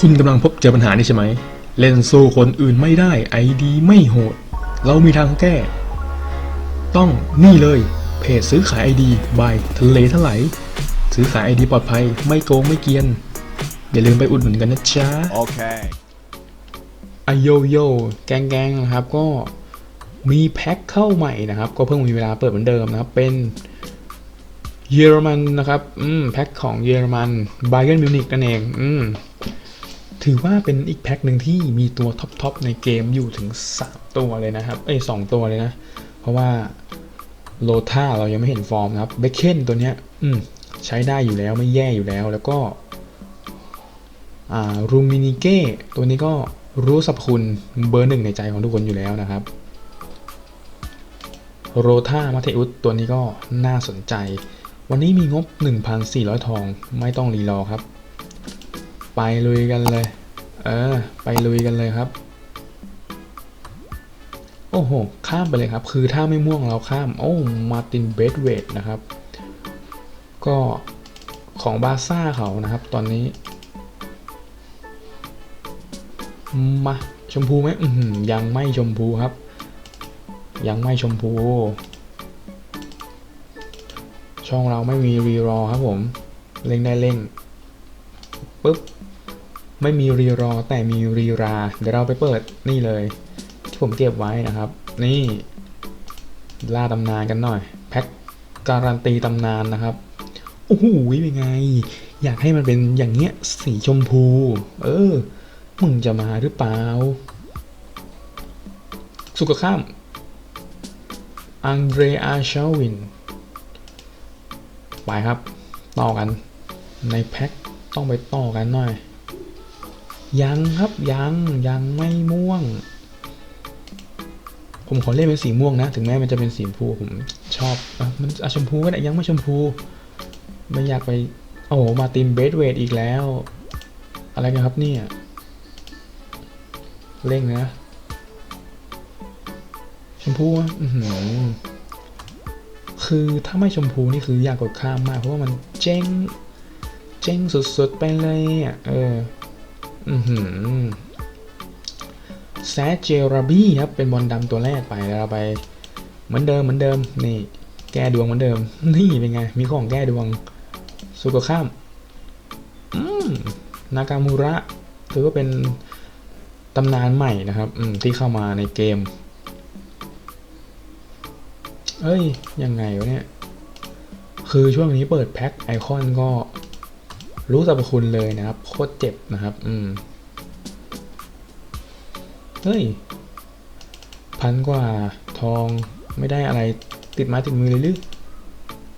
คุณกำลังพบเจอปัญหานี้ใช่ไหม เล่นสู้คนอื่นไม่ได้ไอดีไม่โหด เรามีทางแก้ ต้องนี่เลย เพจซื้อขายไอดีบายทะเลทลายซื้อขายไอดีปลอดภัยไม่โกงไม่เกรียน อย่าลืมไปอุดหนุนกันนะจ๊ะ Okay. ไอโยโยแกงแกงนะครับก็มีแพ็คเข้าใหม่นะครับ ก็เพิ่งมีเวลาเปิดเหมือนเดิมนะครับ เป็น เยอรมันนะครับอืมแพ็คของเยอรมันไบ y เ r n มิวนิกนั่นเองอืมถือว่าเป็นอีกแพ็คหนึ่งที่มีตัวท็อปๆในเกมอยู่ถึง 3 ตัวเลยนะครับ เอ้ยสองตัวเลยนะ เพราะว่าโลท่าเรายังไม่เห็นฟอร์มนะครับเบคเคนตัวเนี้ยอืมใช้ได้อยู่แล้วไม่แย่อยู่แล้วแล้วก็รูมินิเก้ตัวนี้ก็รู้สรรพคุณเบอร์หนึ่งในใจของทุกคนอยู่แล้วนะครับโรธามาเทอุสตัวนี้ก็น่าสนใจ วันนี้มีงบ 1,400 ทองไม่ต้องรีรอครับ ไปลุยกันเลย เออ ไปลุยกันเลยครับ โอ้โห ข้ามไปเลยครับ คือถ้าไม่ม่วงเราข้าม โอ้มาตินเบดเวดนะครับ ก็ของบาซ่าเขานะครับ ตอนนี้ มาชมพูไหมยังไม่ชมพูครับ ยังไม่ชมพู ช่องเราไม่มีรีรอครับผมเล่งได้เล่งปุ๊บไม่มีรีรอแต่มีรีรา เดี๋ยวเราไปเปิดนี่เลยที่ผมเก็บไว้นะครับ นี่ล่าตำนานกันหน่อย แพ็คการันตีตำนานนะครับโอ้โหเป็นไง อยากให้มันเป็นอย่างเงี้ยสีชมพู เออ มึงจะมาหรือเปล่า สุขข้ามอังเดรอาชาวิน ไปครับ ต่อกัน ในแพ็คต้องไปต่อกันหน่อย ยังครับยังยังไม่ม่วง ผมขอเล่นเป็นสีม่วงนะ ถึงแม้มันจะเป็นสีชมพูผมชอบอมันอชมพูก็ได้ยังไม่ชมพู ไม่อยากไปโอ้โหมาตินเบสเวดอีกแล้ว อะไรกันครับเนี่ยเร่งนะ ชมพูอะอื้อหือ คือถ้าไม่ชมพูนี่คืออยากกดข้ามมาก เพราะว่ามันเจ๊งเจ๊งสุดๆ ไปเลยอะ เออ อือหือแซดเจราบี้ครับ เป็นบอลดำตัวแรกไปแล้วเราไป เหมือนเดิมเหมือนเดิม นี่ แก้ดวงเหมือนเดิม นี่เป็นไง มีของแก้ดวง สุกข้าม อืม นากามูระ ถือว่าเป็นตำนานใหม่นะครับ อืม ที่เข้ามาในเกม เอ้ย ยังไงวะเนี่ย คือช่วงนี้เปิดแพ็คไอคอนก็รู้สรรพคุณเลยนะครับ โคตรเจ็บนะครับ อืม เฮ้ย พันกว่าทองไม่ได้อะไรติดไม้ติดมือเลยหรือ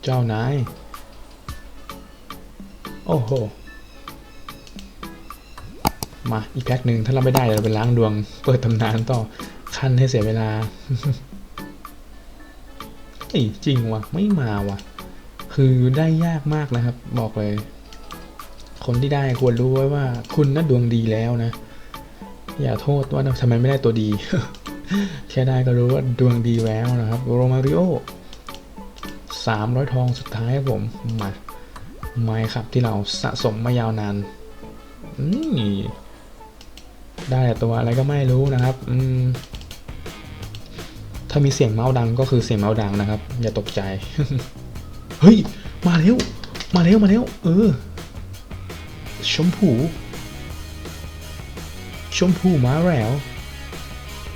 เจ้านาย โอ้โห มาอีกแพ็คหนึ่งถ้าเราไม่ได้เดี๋ยวเราไปล้างดวง เปิดตำนานต่อคันให้เสียเวลา เอ้ยจริงวะไม่มาวะคือได้ยากมากนะครับ บอกเลย คนที่ได้ควรรู้ไว้ว่า คุณน่าดวงดีแล้วนะ อย่าโทษว่าทำไมไม่ได้ตัวดี แค่ได้ก็รู้ว่าดวงดีแล้วนะครับโรมาริโอสามร้อยทองสุดท้ายผมมาไม้ครับที่เราสะสมมายาวนานนี่ได้ต่ตัวอะไรก็ไม่รู้นะครับ อืม ถ้ามีเสียงเมาส์ดังก็คือเสียงเมาส์ดังนะครับ อย่าตกใจ เฮ้ย มาเร็วมาเร็วมาเร็วเออ ชมพู ชมพูมาแล้ว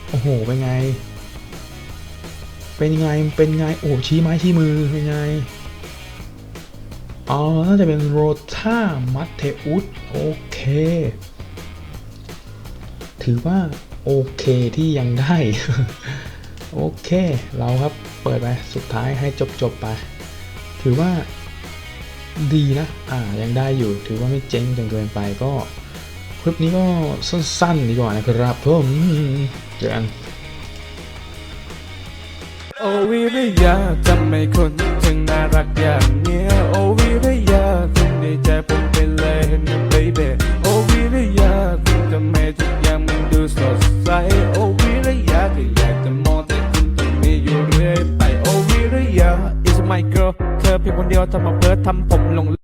โอ้โห เป็นไง เป็นไง เป็นไง โอ้ชี้ไม้ชี้มือ เป็นไง อ๋อ น่าจะเป็นโรธามัตเทอุสโอเค ถือว่าโอเคที่ยังได้ โอเค เราครับเปิดไปสุดท้ายให้จบจบๆไป ถือว่าดีนะ อ่า ยังได้อยู่ ถือว่าไม่เจ๊งจนเกินไปก็ คลิปนี้ก็สั้นๆ ดีกว่านะครับผมเจอกันโอวิริยาทำไมคนถึงน่ารักอย่างเนี้ยโอวิริยาคุณในใจผมเป็นเลยนะ baby โอวิริยาคุณทำไมทุกอย่างมันดูสดใสโอวิ พียงคนเดียวทำมาเพิร์ททำผมหลง